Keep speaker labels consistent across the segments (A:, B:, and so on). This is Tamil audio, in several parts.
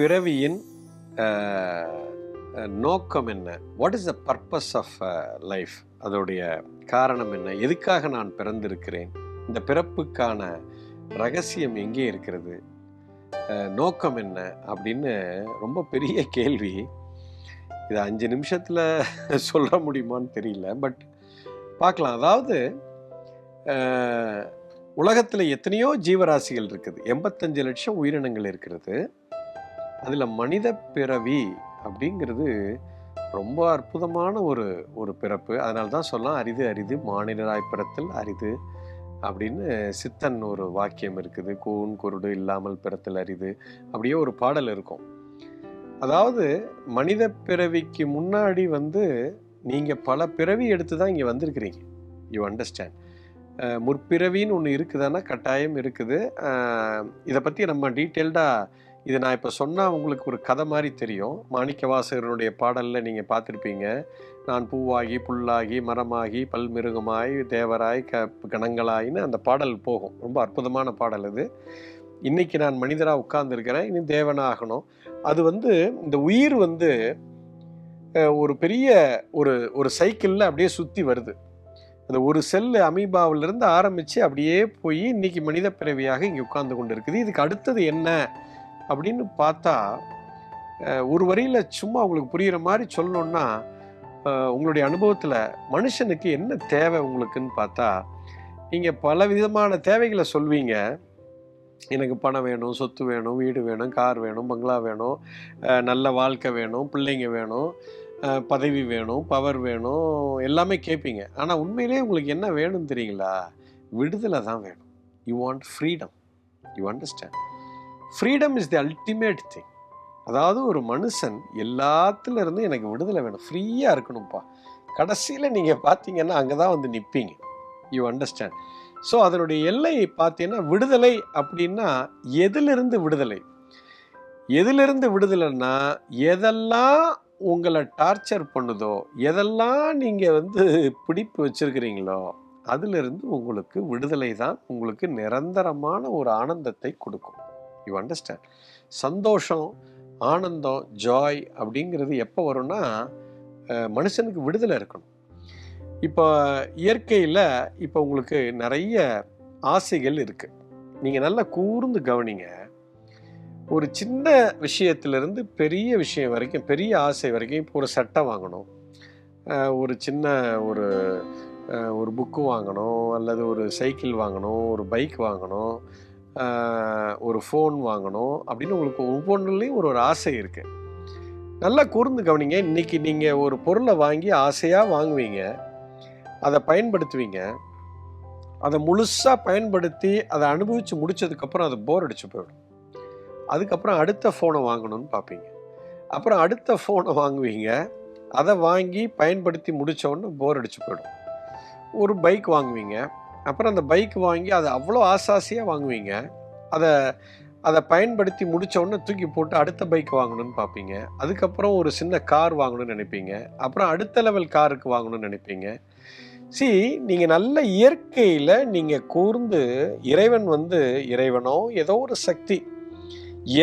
A: பிறவியின் நோக்கம் என்ன? What is the purpose of life அதோடைய காரணம் என்ன? எதுக்காக நான் பிறந்திருக்கிறேன்? இந்த பிறப்புக்கான ரகசியம் எங்கே இருக்கிறது? நோக்கம் என்ன? அப்படின்னு ரொம்ப பெரிய கேள்வி. இது அஞ்சு நிமிஷத்தில் சொல்ல முடியுமான்னு தெரியல பட் பார்க்கலாம். அதாவது உலகத்தில் எத்தனையோ ஜீவராசிகள் இருக்குது. எண்பத்தஞ்சு லட்சம் உயிரினங்கள் இருக்கிறது. அதில் மனித பிறவி அப்படிங்கிறது ரொம்ப அற்புதமான ஒரு ஒரு பிறப்பு. அதனால தான் சொல்லலாம் அரிது அரிது மானிடராய் பிறத்தல் அரிது அப்படின்னு சித்தன் ஒரு வாக்கியம் இருக்குது. கூன் குருடு இல்லாமல் பிறத்தல் அரிது அப்படியே ஒரு பாடல் இருக்கும். அதாவது மனித பிறவிக்கு முன்னாடி வந்து நீங்கள் பல பிறவி எடுத்து தான் இங்கே வந்திருக்கிறீங்க. யூ அண்டர்ஸ்டாண்ட் முற்பிறவின்னு ஒன்று இருக்குதுன்னா கட்டாயம் இருக்குது. இதை பற்றி நம்ம டீட்டெயில்டாக இது நான் இப்போ சொன்னால் உங்களுக்கு ஒரு கதை மாதிரி தெரியும். மாணிக்கவாசகருடைய பாடலில் நீங்கள் பார்த்துருப்பீங்க. நான் பூவாகி புல்லாகி மரமாகி பல்மிருகமாய் தேவராய் க கணங்களாயின்னு அந்த பாடல் போகும். ரொம்ப அற்புதமான பாடல் அது. இன்னைக்கு நான் மனிதராக உட்கார்ந்துருக்கிறேன். இனி தேவனாகணும். அது வந்து இந்த உயிர் வந்து ஒரு பெரிய ஒரு ஒரு சைக்கிளில் அப்படியே சுற்றி வருது. அந்த ஒரு செல் அமீபாவிலிருந்து ஆரம்பித்து அப்படியே போய் இன்றைக்கி மனித பிறவியாக இங்கே உட்கார்ந்து கொண்டு இருக்குது இதுக்கு அடுத்தது என்ன? அப்படின்னு பார்த்தா ஒரு வரியில் சும்மா உங்களுக்கு புரிகிற மாதிரி சொல்லணுன்னா உங்களுடைய அனுபவத்தில் மனுஷனுக்கு என்ன தேவை உங்களுக்குன்னு பார்த்தா நீங்கள் பல விதமான தேவைகளை சொல்வீங்க. எனக்கு பணம் வேணும் சொத்து வேணும் வீடு வேணும் கார் வேணும் பங்களா வேணும் நல்ல வாழ்க்கை வேணும் பிள்ளைங்க வேணும் பதவி வேணும் பவர் வேணும் எல்லாமே கேட்பீங்க ஆனால் உண்மையிலேயே உங்களுக்கு என்ன வேணும்னு தெரியுங்களா? விடுதலை தான் வேணும். You want freedom you understand freedom is the ultimate thing அதாவது ஒரு மனுஷன் எல்லாத்துலேருந்து எனக்கு விடுதலை வேணும். ஃப்ரீயாக இருக்கணும்ப்பா கடைசியில் நீங்கள் பார்த்தீங்கன்னா அங்கே தான் வந்து நிற்பீங்க யூ அண்டர்ஸ்டாண்ட் ஸோ அதனுடைய எல்லை பார்த்தீங்கன்னா விடுதலை அப்படின்னா எதிலிருந்து விடுதலை? எதிலிருந்து விடுதலைன்னா எதெல்லாம் உங்களை டார்ச்சர் பண்ணுதோ எதெல்லாம் நீங்கள் வந்து பிடிப்பு வச்சுருக்கிறீங்களோ அதிலிருந்து உங்களுக்கு விடுதலை தான் உங்களுக்கு நிரந்தரமான ஒரு ஆனந்தத்தை கொடுக்கும். யூ அண்டர்ஸ்டாண்ட் சந்தோஷம் ஆனந்தம் ஜாய் அப்படிங்கிறது எப்போ வரும்னா மனுஷனுக்கு விடுதலை இருக்கணும். இப்போ இயற்கையில் இப்போ உங்களுக்கு நிறைய ஆசைகள் இருக்குது நீங்கள் நல்லா கூர்ந்து கவனிங்க. ஒரு சின்ன விஷயத்திலிருந்து பெரிய விஷயம் வரைக்கும் பெரிய ஆசை வரைக்கும் இப்போ ஒரு சட்டை வாங்கணும். ஒரு சின்ன ஒரு ஒரு புக்கு வாங்கணும் அல்லது ஒரு சைக்கிள் வாங்கணும் ஒரு பைக் வாங்கணும். ஒரு ஃபோன் வாங்கணும் அப்படின்னு உங்களுக்கு ஒவ்வொன்றுலேயும் ஒரு ஒரு ஆசை இருக்குது நல்லா கூர்ந்து கவனிங்க. இன்னைக்கு நீங்கள் ஒரு பொருளை வாங்கி ஆசையாக வாங்குவீங்க. அதை பயன்படுத்துவீங்க. அதை முழுசாக பயன்படுத்தி அதை அனுபவித்து முடிச்சதுக்கப்புறம் அது போர் அடித்து போயிடும். அதுக்கப்புறம் அடுத்த ஃபோனை வாங்கணும்னு பார்ப்பீங்க. அப்புறம் அடுத்த ஃபோனை வாங்குவீங்க. அதை வாங்கி பயன்படுத்தி முடித்தோன்னு போர் அடித்து போயிடும். ஒரு பைக் வாங்குவீங்க. அப்புறம் அந்த பைக் வாங்கி அதை அவ்வளோ ஆசாசியாக வாங்குவீங்க. அதை அதை பயன்படுத்தி முடித்தோடனே தூக்கி போட்டு அடுத்த பைக் வாங்கணும்னு பார்ப்பீங்க. அதுக்கப்புறம் ஒரு சின்ன கார் வாங்கணும்னு நினைப்பீங்க. அப்புறம் அடுத்த லெவல் காருக்கு வாங்கணும்னு நினைப்பீங்க. சி நீங்கள் நல்ல இயற்கையில் நீங்கள் கூர்ந்து இறைவன் வந்து இறைவனோ ஏதோ ஒரு சக்தி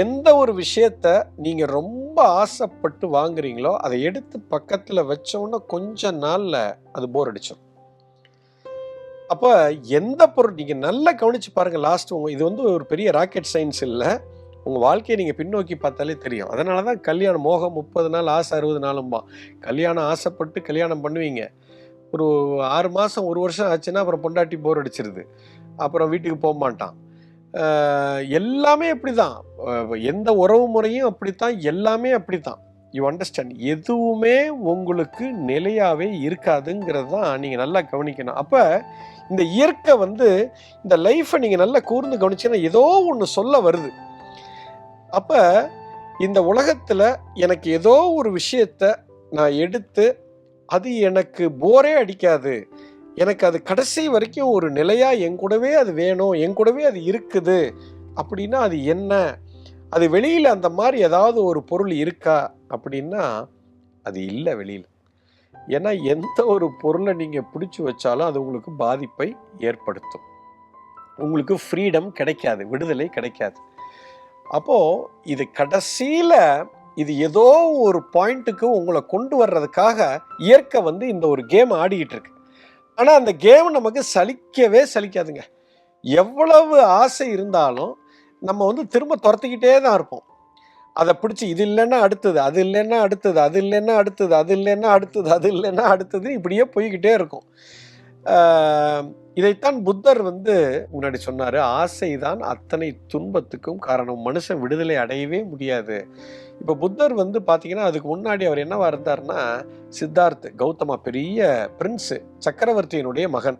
A: எந்த ஒரு விஷயத்த நீங்கள் ரொம்ப ஆசைப்பட்டு வாங்குறீங்களோ அதை எடுத்து பக்கத்தில் வச்சோன்னே கொஞ்ச நாளில் அது போர் அடிச்சிடும் அப்போ எந்த பொருள் நீங்கள் நல்லா கவனிச்சு பாருங்கள் லாஸ்ட் உங்கள் இது வந்து ஒரு பெரிய ராக்கெட் சயின்ஸ் இல்லை. உங்கள் வாழ்க்கையை நீங்கள் பின்னோக்கி பார்த்தாலே தெரியும். அதனால தான் கல்யாணம் மோகம் முப்பது நாள் ஆசை அறுபது நாளும்பா கல்யாணம் ஆசைப்பட்டு கல்யாணம் பண்ணுவீங்க. ஒரு ஆறு மாதம் ஒரு வருஷம் ஆச்சுன்னா அப்புறம் பொண்டாட்டி போர் அடிச்சிருது. அப்புறம் வீட்டுக்கு போக மாட்டான். எல்லாமே அப்படி தான் எந்த உறவு முறையும் அப்படித்தான். எல்லாமே அப்படித்தான். யூ அண்டர்ஸ்டாண்ட் எதுவுமே உங்களுக்கு நிலையாகவே இருக்காதுங்கிறது தான் நீங்கள் நல்லா கவனிக்கணும். அப்போ இந்த இயற்கை வந்து இந்த லைஃப்பை நீங்கள் நல்லா கூர்ந்து கவனிச்சீங்கன்னா ஏதோ ஒன்று சொல்ல வருது. அப்போ இந்த உலகத்தில் எனக்கு ஏதோ ஒரு விஷயத்த நான் எடுத்து அது எனக்கு போரே அடிக்காது. எனக்கு அது கடைசி வரைக்கும் ஒரு நிலையாக என் கூடவே அது வேணும் என் கூடவே அது இருக்குது. அப்படின்னா அது என்ன? அது வெளியில் அந்த மாதிரி ஏதாவது ஒரு பொருள் இருக்கா? அப்படின்னா அது இல்லை வெளியில். ஏன்னா எந்த ஒரு பொருளை நீங்கள் பிடிச்சி வச்சாலும் அது உங்களுக்கு பாதிப்பை ஏற்படுத்தும். உங்களுக்கு ஃப்ரீடம் கிடைக்காது விடுதலை கிடைக்காது. அப்போது இது கடைசியில் இது ஏதோ ஒரு பாயிண்ட்டுக்கு உங்களை கொண்டு வர்றதுக்காக இயற்கை வந்து இந்த ஒரு கேம் ஆடிக்கிட்டு இருக்கு. ஆனால் அந்த கேம் நமக்கு சலிக்கவே சலிக்காதுங்க. எவ்வளவு ஆசை இருந்தாலும் நம்ம வந்து திரும்ப துரத்திக்கிட்டே தான் இருப்போம். அதை பிடிச்சி இது இல்லைன்னா அடுத்தது அது இல்லைன்னா அடுத்தது அது இல்லைன்னா அடுத்தது அது இல்லைன்னா அடுத்தது அது இல்லைன்னா அடுத்தது இப்படியே போய்கிட்டே இருக்கும். இதைத்தான் புத்தர் வந்து முன்னாடி சொன்னார் ஆசைதான் அத்தனை துன்பத்துக்கும் காரணம். மனுஷன் விடுதலை அடையவே முடியாது. இப்போ புத்தர் வந்து பார்த்தீங்கன்னா அதுக்கு முன்னாடி அவர் என்னவா இருந்தாருன்னா சித்தார்த் கௌதமா பெரிய பிரின்ஸு சக்கரவர்த்தியினுடைய மகன்.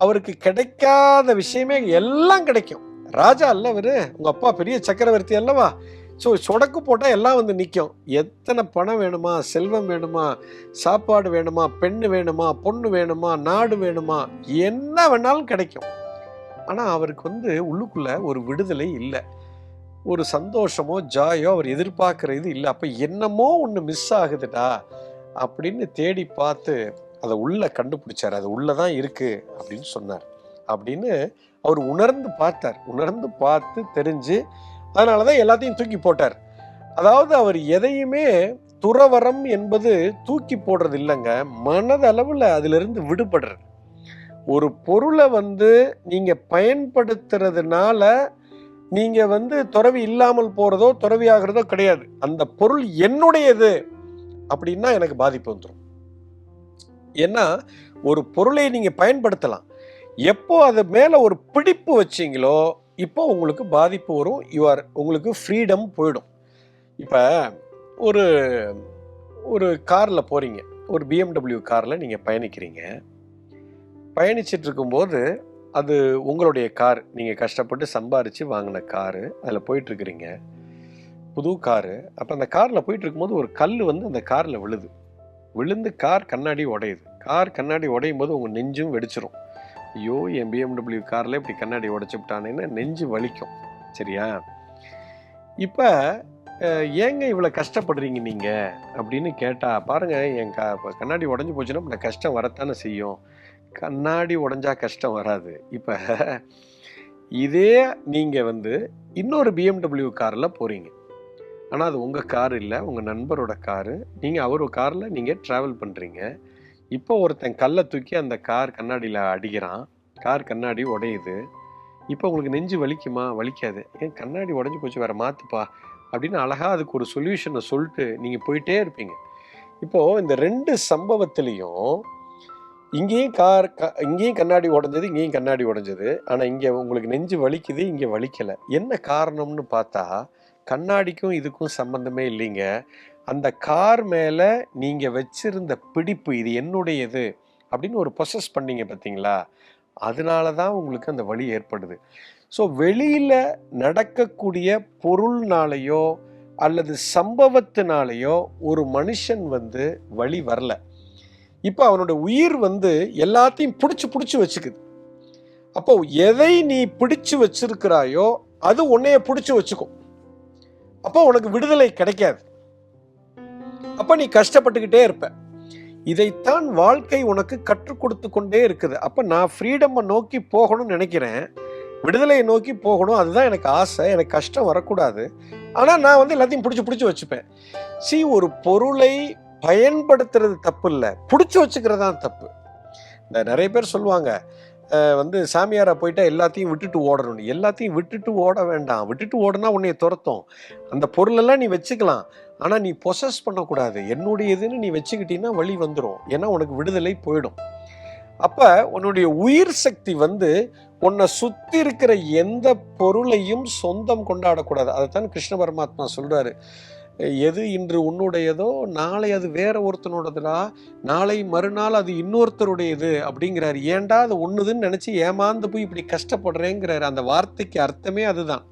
A: அவருக்கு கிடைக்காத விஷயமே எல்லாம் கிடைக்கும். ராஜா அல்ல அவர் உங்கள் அப்பா பெரிய சக்கரவர்த்தி அல்லவா? ஸோ சொடக்கு போட்டால் எல்லாம் வந்து நிற்கும் எத்தனை பணம் வேணுமா செல்வம் வேணுமா சாப்பாடு வேணுமா பெண்ணு வேணுமா பொண்ணு வேணுமா நாடு வேணுமா என்ன வேணாலும் கிடைக்கும். ஆனால் அவருக்கு வந்து உள்ளுக்குள்ளே ஒரு விடுதலை இல்லை. ஒரு சந்தோஷமோ ஜாயோ அவர் எதிர்பார்க்குற இது இல்லை. அப்போ என்னமோ ஒன்று மிஸ் ஆகுதுடா அப்படின்னு தேடி பார்த்து அதை உள்ளே கண்டுபிடிச்சார். அது உள்ளே தான் இருக்குது அப்படின்னு சொன்னார். அப்படின்னு அவர் உணர்ந்து பார்த்தார். உணர்ந்து பார்த்து தெரிஞ்சு அதனால தான் எல்லாத்தையும் தூக்கி போட்டார். அதாவது அவர் எதையுமே துறவரம் என்பது தூக்கி போடுறது இல்லைங்க மனதளவில் அதிலிருந்து விடுபடுறது. ஒரு பொருளை வந்து நீங்கள் பயன்படுத்துறதுனால நீங்கள் வந்து துறவி இல்லாமல் போகிறதோ துறவி ஆகிறதோ கிடையாது. அந்த பொருள் என்னுடையது அப்படின்னா எனக்கு பாதிப்பு வந்துடும் ஏன்னா ஒரு பொருளை நீங்கள் பயன்படுத்தலாம். எப்போ அது மேலே ஒரு பிடிப்பு வச்சீங்களோ இப்போ உங்களுக்கு பாதிப்பு வரும். யுவர் உங்களுக்கு ஃப்ரீடம் போயிடும். இப்போ ஒரு ஒரு காரில் போகிறீங்க ஒரு பிஎம்டபிள்யூ காரில் நீங்கள் பயணிக்கிறீங்க. பயணிச்சிட்டு இருக்கும்போது அது உங்களுடைய கார் நீங்கள் கஷ்டப்பட்டு சம்பாரித்து வாங்கின காரு அதில் போயிட்டுருக்குறீங்க. புது காரு அப்போ அந்த காரில் போயிட்டு இருக்கும்போது ஒரு கல் வந்து அந்த காரில் விழுது. விழுந்து கார் கண்ணாடி உடையுது. கார் கண்ணாடி உடையும் போது உங்கள் நெஞ்சும் வெடிச்சிரும். ஐயோ என் பிஎம்டபிள்யூ காரில் இப்படி கண்ணாடி உடைச்சுட்டானேன்னு நெஞ்சு வலிக்கும். சரியா? இப்போ ஏங்க இவ்வளோ கஷ்டப்படுறீங்க நீங்கள் அப்படின்னு கேட்டால் பாருங்கள் என் க கண்ணாடி உடஞ்சி போச்சுன்னா இந்த கஷ்டம் வரத்தானே செய்யும். கண்ணாடி உடஞ்சா கஷ்டம் வராது. இப்போ இதே நீங்கள் வந்து இன்னொரு பிஎம்டபிள்யூ காரில் போகிறீங்க ஆனால் அது உங்கள் கார் இல்லை உங்கள் நண்பரோட காரு. நீங்கள் அவர் காரில் நீங்கள் ட்ராவல் பண்ணுறீங்க இப்போ ஒருத்தன் கல்லை தூக்கி அந்த கார் கண்ணாடியில் அடிக்கிறான். கார் கண்ணாடி உடையுது. இப்போ உங்களுக்கு நெஞ்சு வலிக்குமா? வலிக்காது. ஏன் கண்ணாடி உடஞ்சி போச்சு வேறு மாற்றுப்பா அப்படின்னு அழகாக அதுக்கு ஒரு சொல்யூஷனை சொல்லிட்டு நீங்கள் போயிட்டே இருப்பீங்க. இப்போது இந்த ரெண்டு சம்பவத்துலேயும் இங்கேயும் கார் க இங்கேயும் கண்ணாடி உடஞ்சது இங்கேயும் கண்ணாடி உடஞ்சது. ஆனால் இங்கே உங்களுக்கு நெஞ்சு வலிக்குது இங்கே வலிக்கலை. என்ன காரணம்னு பார்த்தா கண்ணாடிக்கும் இதுக்கும் சம்மந்தமே இல்லைங்க. அந்த கார் மேலே நீங்கள் வச்சிருந்த பிடிப்பு இது என்னுடையது? அப்படின்னு ஒரு ப்ரொசஸ் பண்ணீங்க பார்த்தீங்களா அதனால தான் உங்களுக்கு அந்த வழி ஏற்படுது. ஸோ வெளியில் நடக்கக்கூடிய பொருள்னாலேயோ அல்லது சம்பவத்தினாலேயோ ஒரு மனுஷன் வந்து வழி வரல. இப்போ அவனோட உயிர் வந்து எல்லாத்தையும் பிடிச்சி பிடிச்சி வச்சுக்குது. அப்போ எதை நீ பிடிச்சு வச்சிருக்கிறாயோ அது உன்னைய பிடிச்சி வச்சுக்கும். அப்போ உனக்கு விடுதலை கிடைக்காது. அப்போ நீ கஷ்டப்பட்டுக்கிட்டே இருப்ப. இதைத்தான் வாழ்க்கை உனக்கு கற்றுக் கொடுத்து கொண்டே இருக்குது. அப்போ நான் ஃப்ரீடமை நோக்கி போகணும்னு நினைக்கிறேன். விடுதலையை நோக்கி போகணும். அதுதான் எனக்கு ஆசை. எனக்கு கஷ்டம் வரக்கூடாது. ஆனால் நான் வந்து எல்லாத்தையும் பிடிச்சி பிடிச்சி வச்சுப்பேன். சி ஒரு பொருளை பயன்படுத்துறது தப்பு இல்லை. பிடிச்சி வச்சுக்கிறது தான் தப்பு. இந்த நிறைய பேர் சொல்லுவாங்க வந்து சாமியாரா போயிட்டா எல்லாத்தையும் விட்டுட்டு ஓடணும் எல்லாத்தையும் விட்டுட்டு ஓட வேண்டாம். விட்டுட்டு ஓடனா உன்னைய துரத்தும். அந்த பொருளெல்லாம் நீ வச்சுக்கலாம். ஆனால் நீ பொசஸ் பண்ணக்கூடாது. என்னுடையதுன்னு நீ வச்சுக்கிட்டீங்கன்னா வழி வந்துடும் ஏன்னா உனக்கு விடுதலை போயிடும். அப்போ உன்னுடைய உயிர் சக்தி வந்து உன்னை சுற்றி இருக்கிற எந்த பொருளையும் சொந்தம் கொண்டாடக்கூடாது. அதைத்தான் கிருஷ்ண பரமாத்மா சொல்கிறாரு எது இன்று உன்னுடையதோ நாளை அது வேற ஒருத்தனோடதுடா நாளை மறுநாள் அது இன்னொருத்தருடையது அப்படிங்கிறாரு. ஏன்டா அது ஒன்றுதுன்னு நினச்சி ஏமாந்து போய் இப்படி கஷ்டப்படுறேங்கிறாரு. அந்த வார்த்தைக்கு அர்த்தமே அதுதான்.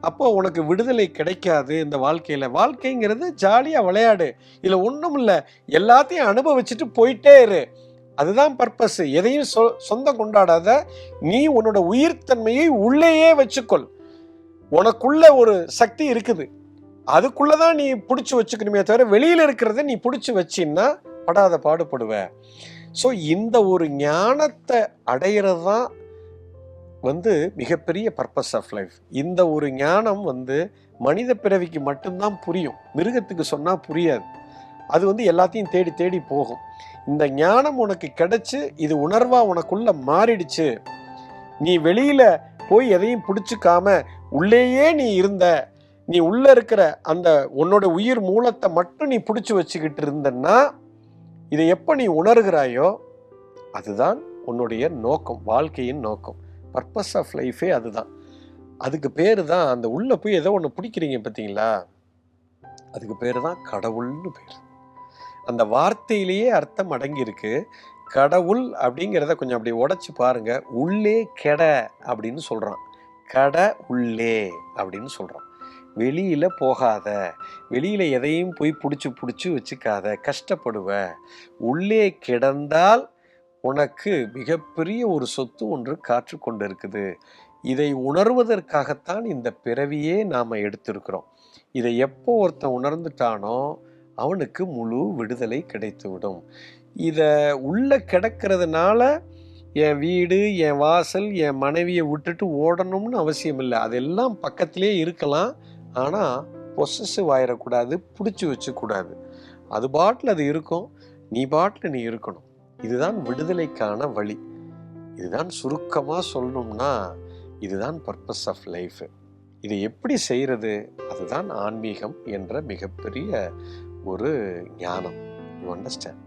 A: அப்போது உனக்கு விடுதலை கிடைக்காது இந்த வாழ்க்கையில். வாழ்க்கைங்கிறது ஜாலியாக விளையாடு. இதில் ஒன்றும் இல்லை. எல்லாத்தையும் அனுபவிச்சுட்டு போயிட்டே இரு. அதுதான் பர்பஸ். எதையும் சொ சொந்தம் கொண்டாடாத. நீ உன்னோட உயிர்த்தன்மையை உள்ளேயே வச்சுக்கொள். உனக்குள்ள ஒரு சக்தி இருக்குது. அதுக்குள்ளே தான் நீ பிடிச்சி வச்சுக்கணுமே தவிர வெளியில் இருக்கிறத நீ பிடிச்சி வச்சின்னா படாத பாடுபடுவ. ஸோ இந்த ஒரு ஞானத்தை அடையிறது தான் வந்து மிகப்பெரிய பர்பஸ் ஆஃப் லைஃப் இந்த ஒரு ஞானம் வந்து மனித பிறவிக்கு மட்டும்தான் புரியும். மிருகத்துக்கு சொன்னால் புரியாது. அது வந்து எல்லாத்தையும் தேடி தேடி போகும். இந்த ஞானம் உனக்கு கிடைச்சி இது உணர்வாக உனக்குள்ள மாறிடுச்சு. நீ வெளியில் போய் எதையும் பிடிச்சிக்காம உள்ளேயே நீ இருந்த நீ உள்ளே இருக்கிற அந்த உன்னோட உயிர் மூலத்தை மட்டும் நீ பிடிச்சி வச்சுக்கிட்டு இருந்தன்னா இதை எப்போ நீ உணர்கிறாயோ அதுதான் உன்னுடைய நோக்கம் வாழ்க்கையின் நோக்கம். பர்பஸ் ஆஃப் லைஃபே அதுதான். அதுக்கு பேர் தான் அந்த உள்ளே போய் ஏதோ ஒன்று பிடிக்கிறீங்க பார்த்தீங்களா? அதுக்கு பேர் தான் கடவுள்னு பேர். அந்த வார்த்தையிலேயே அர்த்தம் அடங்கியிருக்கு. கடவுள் அப்படிங்கிறத கொஞ்சம் அப்படி உடச்சி பாருங்க. உள்ளே கெட அப்படின்னு சொல்கிறான் கட உள்ளே அப்படின்னு சொல்கிறான் வெளியில் போகாத வெளியில் எதையும் போய் பிடிச்சி பிடிச்சி வச்சுக்காத கஷ்டப்படுவ உள்ளே கிடந்தால் உனக்கு மிகப்பெரிய ஒரு சொத்து ஒன்று காற்று கொண்டு இருக்குது இதை உணர்வதற்காகத்தான் இந்த பிறவியே நாம் எடுத்திருக்கிறோம். இதை எப்போ ஒருத்தன் உணர்ந்துட்டானோ அவனுக்கு முழு விடுதலை கிடைத்துவிடும். இதை உள்ள கிடக்கிறதுனால என் வீடு என் வாசல் என் மனைவியை விட்டுட்டு ஓடணும்னு அவசியம் இல்லை. அதெல்லாம் பக்கத்திலே இருக்கலாம். ஆனால் பொசசிவ் ஆயிடக்கூடாது பிடிச்சி வச்சுக்கூடாது. அது பாட்டில் அது இருக்கும். நீ பாட்டில் நீ இருக்கணும். இதுதான் விடுதலைக்கான வழி. இதுதான் சுருக்கமாக சொல்லணும்னா இதுதான் பர்பஸ் ஆஃப் லைஃப் இதை எப்படி செய்கிறது அதுதான் ஆன்மீகம் என்ற மிகப்பெரிய ஒரு ஞானம். யூ அண்டர்ஸ்டாண்ட்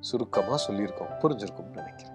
A: சுருக்கமாக சொல்லியிருக்கோம். புரிஞ்சிருக்கும்னு நினைக்கிறேன்.